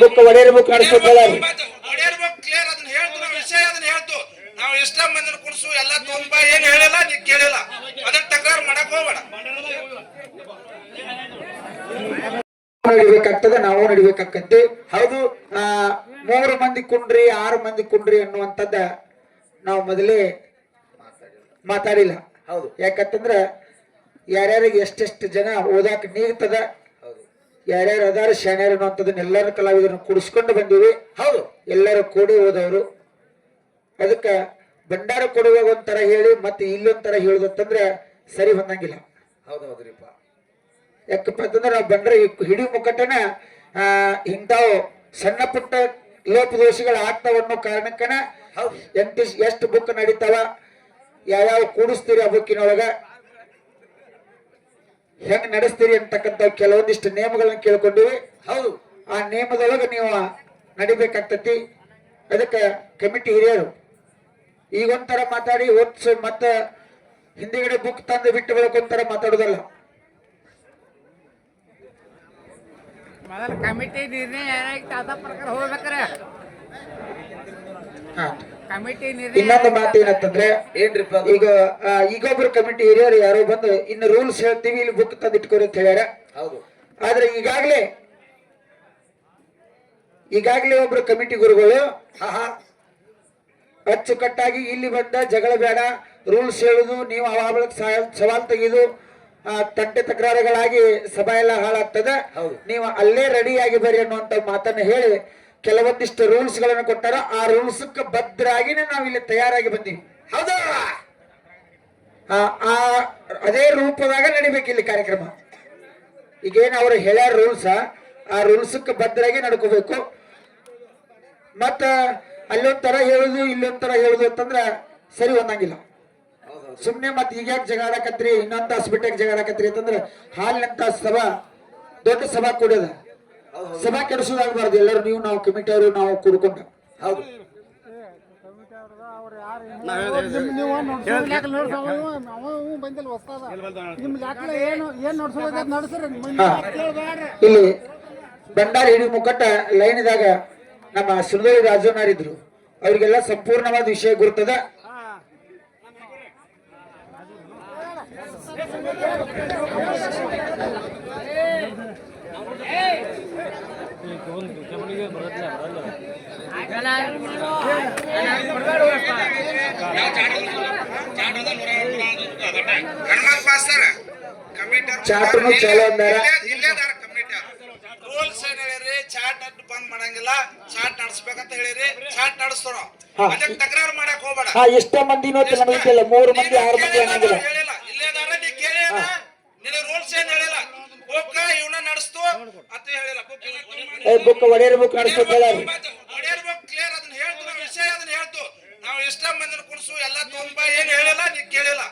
Book ಒಡೆಯರ್ book ಕಾಣಿಸ್ಬೇಕಲ್ಲ ಒಡೆಯರ್ ಬುಕ್ ಕ್ಲಿಯರ್ ಅದನ್ನ ಹೇಳ್ತು ನಾವು ವಿಷಯ ಅದನ್ನ ಹೇಳ್ತು. ನಾವು ಇಷ್ಟ ಮಂದಿನ ಕುಡಿಸು ಎಲ್ಲ ತೊಂಬ ಏನ್ ಹೇಳಿಲ್ಲ ನೀ ಕೇಳಿಲ್ಲ. ಅದನ್ನ ತಕರಾರು ಮಾಡಕ್ ಹೋಗ್ಬೇಡ. ನಡಿಬೇಕಾಗ್ತದೆ ನಾವು ನಡಿಬೇಕಾಗ್ತದೆ. ಹೌದು ಆ ಮೂರು ಮಂದಿ ಕುಂಡ್ರಿ ಆರು ಮಂದಿ ಕುಂಡ್ರಿ ಅನ್ನುವಂಥದ್ದ ನಾವು ಮೊದಲೇ ಮಾತಾಡಿಲ್ಲ. ಹೌದು. ಯಾಕಂತಂದ್ರೆ ಯಾರ್ಯಾರಿಗೆ ಎಷ್ಟೆಷ್ಟು ಜನ ಓದಾಕ ನೀಗ್ತದ ಹೌದು ಯಾರ್ಯಾರು ಅದಾರ ಶಾಣ್ಯಾರ ಅನ್ನುವಂಥದ್ದನ್ನ ಎಲ್ಲರ ಕಲಾವಿದರನ್ನು ಕೂಡಿಸ್ಕೊಂಡು ಬಂದೀವಿ. ಹೌದು. ಎಲ್ಲರೂ ಕೂಡಿ ಹೋದವರು. ಅದಕ್ಕೆ ಭಂಡಾರ ಕೊಡುವಾಗ ಒಂಥರ ಹೇಳಿ ಮತ್ತೆ ಇಲ್ಲೊಂಥರ ಹೇಳುದಂತಂದ್ರೆ ಸರಿ ಹೊಂದಂಗಿಲ್ಲ. ಹೌದು ಹೌದ್ರಿಪ್ಪ ಯಾಕಪ್ಪ ಅಂತಂದ್ರೆ ನಾವು ಬಂದ್ರೆ ಹಿಡಿ ಮುಖಟನ ಆ ಇಂಥವು ಸಣ್ಣ ಪುಟ್ಟ ಲೋಪದೋಷಿಗಳು ಆಗ್ತಾವ ಅನ್ನೋ ಕಾರಣಕ್ಕನ ಎಂತ ಎಷ್ಟು ಬುಕ್ ನಡೀತಾವ ಯಾವ್ಯಾವ ಕೂಡಿಸ್ತೀರಿ ಆ ಬುಕ್ಕಿನೊಳಗ ಹೆಂಗ್ ನಡೆಸ್ತೀರಿ ಅಂತಕ್ಕಂತ ಕೆಲವೊಂದಿಷ್ಟು ನಿಯಮಗಳನ್ನ ಕೇಳ್ಕೊಂಡಿವಿ. ಹೌದು. ಆ ನಿಯಮದೊಳಗ ನೀವು ನಡಿಬೇಕಾಗ್ತತಿ. ಅದಕ್ಕೆ ಕಮಿಟಿ ಹಿರಿಯರು ಈಗ ಒಂಥರ ಮಾತಾಡಿ ಒಟ್ಸ್ ಮತ್ತ ಹಿಂದಿಗಡೆ ಬುಕ್ ತಂದು ಬಿಟ್ಟು ಬರೋಕೆ ಒಂಥರ ಮಾತಾಡೋದಲ್ಲ. ಮೊದಲ ಕಮಿಟಿ ನಿರ್ಣಯ ಏನಾಗಿತ್ತು ಅದ ಪ್ರಕಾರ ಹೋಗ್ಬೇಕ್ರೆ. ಹಾ ಇನ್ನೊಂದು ಮಾತು ಏನಂತಂದ್ರೆ ಏನ್ರಿಪ್ಪ ಈಗ ಒಬ್ರು ಈಗೊಬ್ರು ಕಮಿಟಿ ಹಿರಿಯರು ಯಾರೋ ಬಂದು ಇನ್ನು ರೂಲ್ಸ್ ಹೇಳ್ತೀವಿ ಇಲ್ಲಿ ಬುಕ್ ತಂದು ಇಟ್ಕೊರಿ ಅಂತ ಹೇಳ್ಯಾರ. ಹೌದು. ಆದ್ರೆ ಈಗಾಗ್ಲೇ ಈಗಾಗ್ಲೇ ಒಬ್ರು ಕಮಿಟಿ ಗುರುಗಳು ಅಚ್ಚುಕಟ್ಟಾಗಿ ಇಲ್ಲಿ ಬಂದ ಜಗಳ ಬೇಡ ರೂಲ್ಸ್ ಹೇಳುದು ನೀವು ಅವಾಗ ಸವಾಲ್ ತೆಗೆದು ಆ, ತಂಟೆ ತಕರಾರುಗಳಾಗಿ ಸಭಾ ಎಲ್ಲ ಹಾಳಾಗ್ತದೆ. ಹೌದು. ನೀವು ಅಲ್ಲೇ ರೆಡಿಯಾಗಿ ಬರ್ರಿ ಅನ್ನುವಂತ ಮಾತನ್ನ ಹೇಳಿ ಕೆಲವೊಂದಿಷ್ಟು ರೂಲ್ಸ್ಗಳನ್ನು ಕೊಟ್ಟಾರ ಆ ರೂಲ್ಸ್ ಭದ್ರಾಗಿನೇ ನಾವು ಇಲ್ಲಿ ತಯಾರಾಗಿ ಬಂದೀವಿ. ಹೌದಾ? ಆ ಅದೇ ರೂಪದಾಗ ನಡಿಬೇಕು ಇಲ್ಲಿ ಕಾರ್ಯಕ್ರಮ. ಈಗೇನು ಅವ್ರು ಹೇಳ್ಯಾರ ರೂಲ್ಸ್ ಆ ರೂಲ್ಸ್ಕ್ಕೆ ಭದ್ರಾಗಿ ನಡ್ಕೋಬೇಕು. ಮತ್ತ ಅಲ್ಲೊಂಥರ ಹೇಳುದು, ಇಲ್ಲೊಂಥರ ಹೇಳುದು ಅಂತಂದ್ರ ಸರಿ ಒಂದಂಗಿಲ್ಲ ಸುಮ್ನೆ ಮತ್ ಈಗ ಜಗಾಡಕತ್ರಿ ಇನ್ನೊಂದ್ ತಾಸು ಬಿಟ್ಟಾಗ ಜಗಾಡಕತ್ರಿ ಅಂತಂದ್ರ ಹಾಲಿನಂತ ಸಭಾ, ದೊಡ್ಡ ಸಭಾ ಕೂಡದ. ಸಭಾ ಕೆಡಿಸೋದಾಗಬಾರ್ದು ಎಲ್ಲರೂ ನೀವು ನಾವು ಕಮಿಟಿ ಅವರು ನಾವು ಕೂಡ್ಕೊಂಡು ಹೌದು. ಇಲ್ಲಿ ಬಂಡಾರ ಹಿಡಿ ಮುಕ್ಕಟ್ಟ ಲೈನ್ದಾಗ ನಮ್ಮ ಸುಂದರಿ ರಾಜನಾರಿದ್ರು ಅವರಿಗೆಲ್ಲ ಸಂಪೂರ್ಣವಾದ ವಿಷಯ ಗುರುತದ ಗಣಮತ್ ಮಾಸ್ತರ್ ಕಮಿಟಿ ಚಾಟ್ನು ಚಾಲು ಅಂದಾರ. ರೂಲ್ಸ್ ಏನ್ ಹೇಳಿರಿ? ಚಾಟ್ ಅಡ್ ಬಂದ್ ಮಾಡಂಗಿಲ್ಲ. ಚಾಟ್ ನಡೆಸ್ಬೇಕಂತ ಹೇಳಿರಿ. ಚಾಟ್ ನಡೆಸ್ತಾರ? ಹಾ. ಅದಕ್ಕೆ ತಕರಾರು ಮಾಡಕ್ ಹೋಗ್ಬೇಡ. ಹಾ ಎಷ್ಟೇ ಮಂದಿ ಅಂತ ನಮಗೆ ಮೂರು ಮಂದಿ ಆರು ಮಂದಿ ಅನ್ನಂಗಿಲ್ಲ. ಇಲ್ಲೇದಾರ ನೀ ಕೇಳಿಲ್ಲ ನಿನ್ನ ರೂಲ್ಸ್ ಏನ್ ಹೇಳಿಲ್ಲ? ಬುಕ್ ಇವನ ನಡೆಸ್ತು ಅಂತ ಹೇಳಿಲ್ಲ. ಬುಕ್ ಏ ಬುಕ್ ಒಡೆಯರ್ ಬುಕ್ ಕ್ಲಿಯರ್ ಅದನ್ನ ಹೇಳ್ತು ನಾವು ವಿಷಯ ಅದನ್ನ ಹೇಳ್ತು. ನಾವು ಇಷ್ಟ ಮಂದಿನ ಕುಡ್ಸು ಎಲ್ಲ ತೊಂಬ ಏನ್ ಹೇಳಿಲ್ಲ ನೀ ಕೇಳಿಲ್ಲ.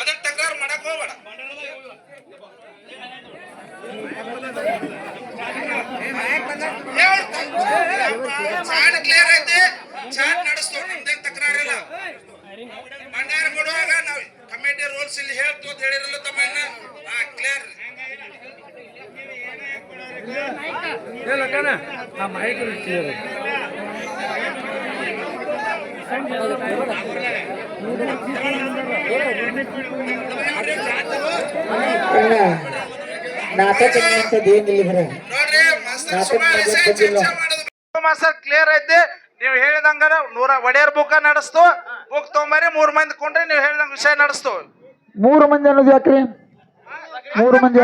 ಅದನ್ನ ತಕರಾರು ಮಾಡಕ್ ಹೋಗ್ಬೇಡ. ಚಾಟ್ ಕ್ಲಿಯರ್ ಐತಿ. ಚಾಟ್ ನಡೆಸ್ತು ನಮ್ದೇನ್ ತಕರಾರಿಲ್ಲ ಭಂಡಾರ ಕೊಡುವಾಗ ನಾವು ಕಮಿಟಿ ರೂಲ್ಸ್ ಇಲ್ಲಿ ಹೇಳ್ತು ಅಂತ ಹೇಳಿರಲ್ಲ ತಮ್ಮಣ್ಣ ಹಾ ಕ್ಲಿಯರ್ ಅಣ್ಣ, ನಾಟಕ ಅಂತದ್ದು ಏನಿಲ್ಲ ಬರ? ನೋಡ್ರಿ ಮಾಸ್ತರ್ ನಾಟಕ ಮಾಸ್ತರ್ ಕ್ಲಿಯರ್ ಐತಿ. ನೀವು ಹೇಳಿದಂಗ ನೂರ ಒಡೆಯರ್ ಬುಕ್ ನಡೆಸ್ತು. ಬುಕ್ ತೊಗೊಂಬರಿ ಮೂರ್ ಮಂದಿ ಕೊಂಡ್ರಿ ನೀವು ಹೇಳಿದಂಗ ವಿಷಯ ನಡೆಸ್ತು. ಮೂರು ಮಂದಿ ಅನ್ನೋದು ಯಾಕ್ರಿ? ಮೂರು ಮಂದಿ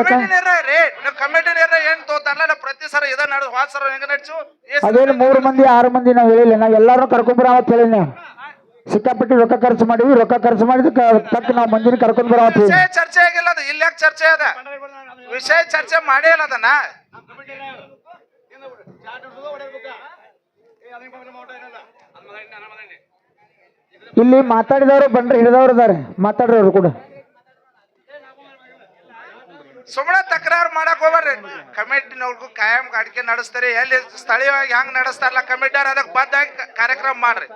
ಅದೇನು ಮೂರು ಮಂದಿ ಆರು ಮಂದಿ ನಾವು ಹೇಳಿಲ್ಲ. ನಾವು ಎಲ್ಲಾರು ಕರ್ಕೊಂಡ್ ಅವತ್ತು ಹೇಳಿನ. ಸಿಕ್ಕಾಪಟ್ಟಿ ರೊಕ್ಕ ಖರ್ಚು ಮಾಡಿವಿ ರೊಕ್ಕ ಖರ್ಚು ಮಾಡಿದ ತಕ್ಕ ನಾವು ಮಂದಿನ ಕರ್ಕೊಂಡ್ ಬರ ವಿಷಯ ಚರ್ಚೆ ಆಗಿಲ್ಲ ಅದು. ಇಲ್ಲಿ ಯಾಕೆ ಚರ್ಚೆ ಅದ? ವಿಷಯ ಚರ್ಚೆ ಮಾಡೇ ಇಲ್ಲ ಅದನ್ನ. ಇಲ್ಲಿ ಮಾತಾಡಿದವರು ಬಂದ್ರೆ ಹಿಡಿದವ್ರು ಇದಾರೆ. ಮಾತಾಡಿರೋರು ಕೂಡ. ಸುಮ್ಮನೆ ತಕರಾರು ಮಾಡಕ್ ಹೋಗ್ಬೇಡ್ರಿ ಕಮಿಟಿನವ್ರಿಗೂ ಕಾಯಂ ಅಡಿಕೆ ನಡೆಸ್ತಾರೆ. ಎಲ್ಲಿ ಸ್ಥಳೀಯವಾಗಿ ಹೆಂಗ್ ನಡೆಸ್ತಾರಲ್ಲ ಕಮಿಟಿಯವ್ರು, ಅದಕ್ಕೆ ಬದ್ದ ಕಾರ್ಯಕ್ರಮ ಮಾಡ್ರಿ.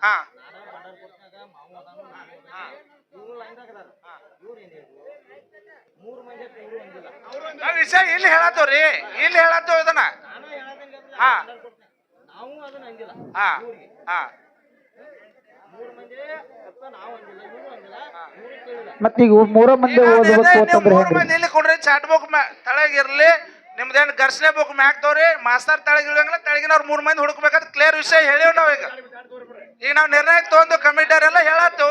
ಹಾ. ವಿಷಯ ಇಲ್ಲಿ ಹೇಳತ್ತವ್ರಿ. ಇಲ್ಲಿ ಹೇಳತ್ತವ್ ಇದನ್ನ. ಹಾ. ಹಾ. ಹಾ. ಮತ್ತೀಗ ಮೂರ ಮಂದಿ ಓದ್ಬೇಕು ಅಂತಂದ್ರೆ ಮೂರ್ ಹೆಂಗ್ರಿ? ಮಂದಿ ಇಲ್ಲಿ ಕೊಡ್ರಿ ಚಾಟ್ ಬುಕ್ ತಳಗಿರ್ಲಿ. ನಿಮ್ದೇನ್ ಘರ್ಷಣೆ ಬುಕ್ ಮ್ಯಾಕ್ ತೋರಿ ಮಾಸ್ತರ್ ತಳಗಿನ ಅವ್ರ ಮೂರ್ ಮಂದಿ ಹುಡುಕ್ಬೇಕಾದ್ರೆ ಕ್ಲಿಯರ್ ವಿಷಯ ಹೇಳಿವ್ ನಾವ್ ಈಗ. ಈಗ ನಾವ್ ನಿರ್ಣಯ ತಗೊಂಡು ಕಮಿಟರ್ ಎಲ್ಲ ಹೇಳತ್ತು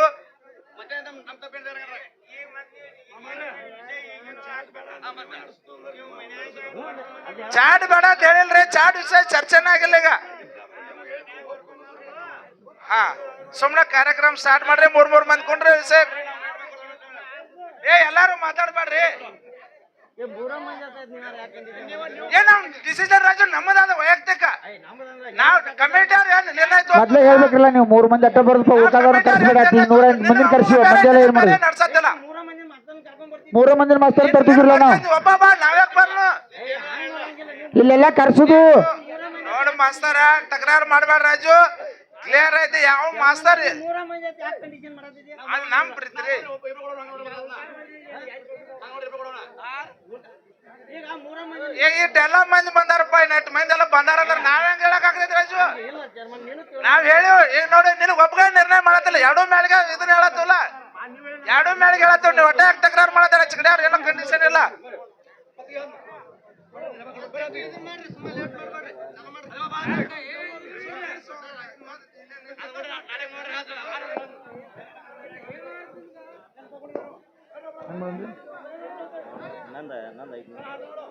ಚಾಟ್ ಬೇಡ ಅಂತ ಹೇಳಿಲ್ರಿ ಚಾಟ್ ವಿಷಯ ಚರ್ಚೆನೇ ಆಗಿಲ್ಲ ಈಗ. ಹಾ. ಸುಮ್ನೆ ಕಾರ್ಯಕ್ರಮ ಸ್ಟಾರ್ಟ್ ಮಾಡ್ರಿ ಮೂರ್ ಮೂರ್ ಮಂದಿ ಕೊಂಡ್ರಿ ಸರ್ ಏ ಎಲ್ಲಾರು ಮಾತಾಡ್ಬೇಡ್ರಿ. ಡಿಸಿಷನ್ ರಾಜು ನಮ್ಮದಾದ ವೈಯಕ್ತಿಕ. ನಾವು ಕಮಿಟಿಯವ್ರು ಏನ್ ನಿರ್ಣಯ ತಗೊಂಡ್- ಮೊದ್ಲೇ ಹೇಳ್ಬೇಕ್ರಲ್ಲ ನೀವು ಮೂರು ಮಂದಿ ಅಟ್ಟ ಬರೋದಪ್ಪ ಉಳ್ಕಾದವ್ರನ್ನ ಕರ್ಸ್ಬೇಡ ನೂರ ಎಂಟು ಮಂದಿ ಕರ್ಸಿ ಮಂದಿ ಎಲ್ಲ ಏನ್ ಮಾಡಿ ನಡ್ಸತ್ತಿಲ್ಲ. ಮೂರು ಮಂದಿನ ಮಾಸ್ತರ್ ತರ್ತಿದ್ರಲ್ಲ ನಾವು ಒಬ್ಬ ಬಾ ನಾವ್ಯಾಕ್ ಬರ್ನು? ಇಲ್ಲೆಲ್ಲ ಕರ್ಸುದು. ನೋಡು ಮಾಸ್ತರ ತಕರಾರು ಮಾಡ್ಬೇಡ ರಾಜು. ಕ್ಲಿಯರ್ ಐತೆ ಯಾವ ಮಾಸ್ತರ್ ಅದು ನಮ್ ಪ್ರೀತಿ ರೀ ಈಗ ಇಟ್ಟೆಲ್ಲ ಮಂದಿ ಬಂದಾರಪ್ಪ ನೆಟ್ ಮಂದಿ ಎಲ್ಲ ಬಂದಾರ ಅಂದ್ರೆ ನಾವ್ ಹೆಂಗ್ ಹೇಳಕ್ ಆಗ್ತೈತಿ ರಾಜು ನಾವ್ ಹೇಳಿ ಈಗ ನೋಡಿ ನಿನಗ್ ಒಬ್ಬಗ ನಿರ್ಣಯ ಮಾಡತ್ತಿಲ್ಲ ಎರಡೂ ಮೇಲ್ಗೆ ಇದನ್ನ ಹೇಳತ್ತಲ್ಲ ಎರಡೂ ಮೇಲ್ಗೆ ಹೇಳತ್ತ ನೀವು ಹೊಟ್ಟೆ ತಕರಾರು ಮಾಡತ್ತಾರ ಚಿಕಡೆ ಅವ್ರ ಏನೋ ಕಂಡೀಷನ್ ಇಲ್ಲ Nah, dulu.